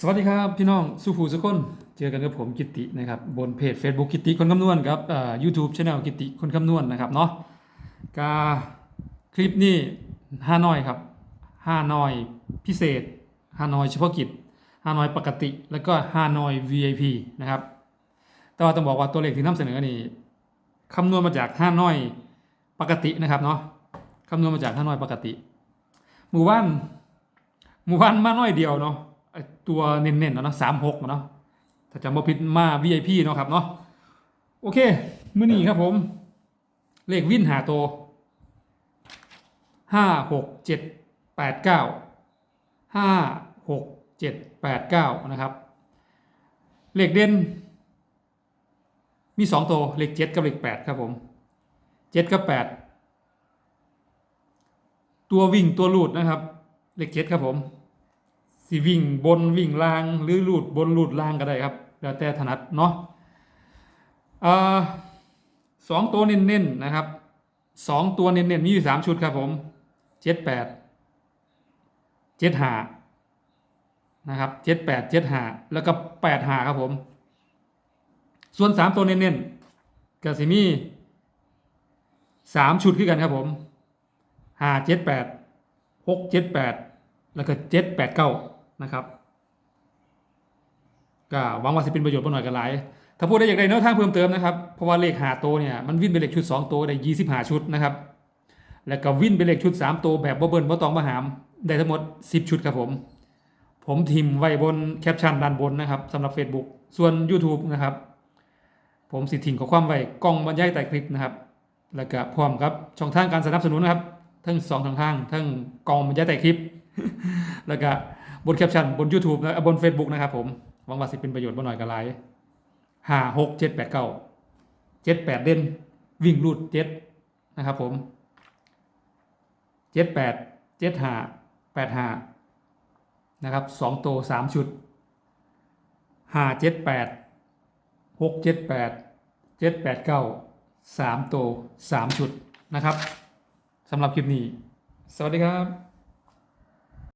สวัสดีครับพี่น้องสุภูสุคนเจอกันกับผมกิตินะครับบนเพจ Facebook กิติคนคำนวณครับเอ่อ YouTube Channel กิติคนคำนวณนะครับเนาะกาคลิปนี้ห้าน้อยครับห้าน้อยพิเศษห้าน้อยเฉพาะกิจห้าน้อยปกติ แล้วก็ห้าน้อย VIP นะครับแต่ว่าต้องบอกว่าตัวเลขที่นำเสนอนี่คำนวณมาจากห้าน้อยปกตินะครับเนาะคำนวณมาจากห้าน้อยปกติ หมู่บ้านหมู่บ้านมาน้อยเดียวเนาะ ไอตัวเน้นๆเนาะสามหกเนาะถ้าจำบ่ผิดมา VIP เนาะครับเนาะโอเคมื้อนี้ครับผม เลขวินหาโตห้าหกเจ็ดแปดเก้าห้าหกเจ็ดแปดเก้านะครับ เลขเด่นมีสองตัวเลขเจ็ดกับเลขแปดครับผมเจ็ดกับแปดตัววิ่งตัวลูดนะครับ เลขเจ็ดครับผม สิวิ่งบนวิ่งล่างหรือลูดบนลูดล่างก็ได้ครับแล้วแต่ถนัดเนาะอ่าสองตัวเน้นๆนะครับสองตัวเน้นๆมีอยู่สามชุดครับผมเจ็ดแปดเจ็ดหานะครับเจ็ดแปดเจ็ดหาแล้วก็แปดหาครับผม ส่วนสามตัวเน้นๆก็สิมีสามชุดขึ้นกันครับผมห้าเจ็ดแปดหกเจ็ดแปดแล้วก็เจ็ดแปดเก้า นะครับก็หวังว่าจะเป็นประโยชน์บ่หน่อยกันหลาย ถ้าพูดได้อย่างไรแนวทางเพิ่มเติมนะครับ เพราะว่าเลขหาโตเนี่ยมันวิ่นเป็นเลขชุด2ตัวได้ยี่สิบหาชุดนะครับ แล้วก็วิ่นเป็นเลขชุด3ตัวแบบบ่เบิ้ลบ่ตองบ่หาม ได้ทั้งหมด 10 ชุดครับผม ผมทิมไว้บนแคปชั่นด้านบนนะครับสำหรับ Facebook ส่วน YouTube นะครับ ผมสิทิ้งข้อความไว้กล้องบรรยายใต้คลิปนะครับ แล้วก็พร้อมครับช่องทางการสนับสนุนนะครับทั้งสองทางทางทั้งกล้องบรรยายใต้คลิป แล้วก็ บนแคปชั่นบน YouTube นะบน Facebook นะครับผมหวังว่าสิเป็นประโยชน์บ่หน่อยกันหลายห้าหกเจ็ดแปดเก้าเจ็ดแปดเด่นวิ่งรูดเจ็ดนะครับผมเจ็ดแปดเจ็ดห้าแปดห้านะครับสองตัวสามชุดห้าเจ็ดแปดหกเจ็ดแปดเจ็ดแปดเก้าสามตัวสามชุดนะครับสำหรับคลิปนี้ สวัสดีครับ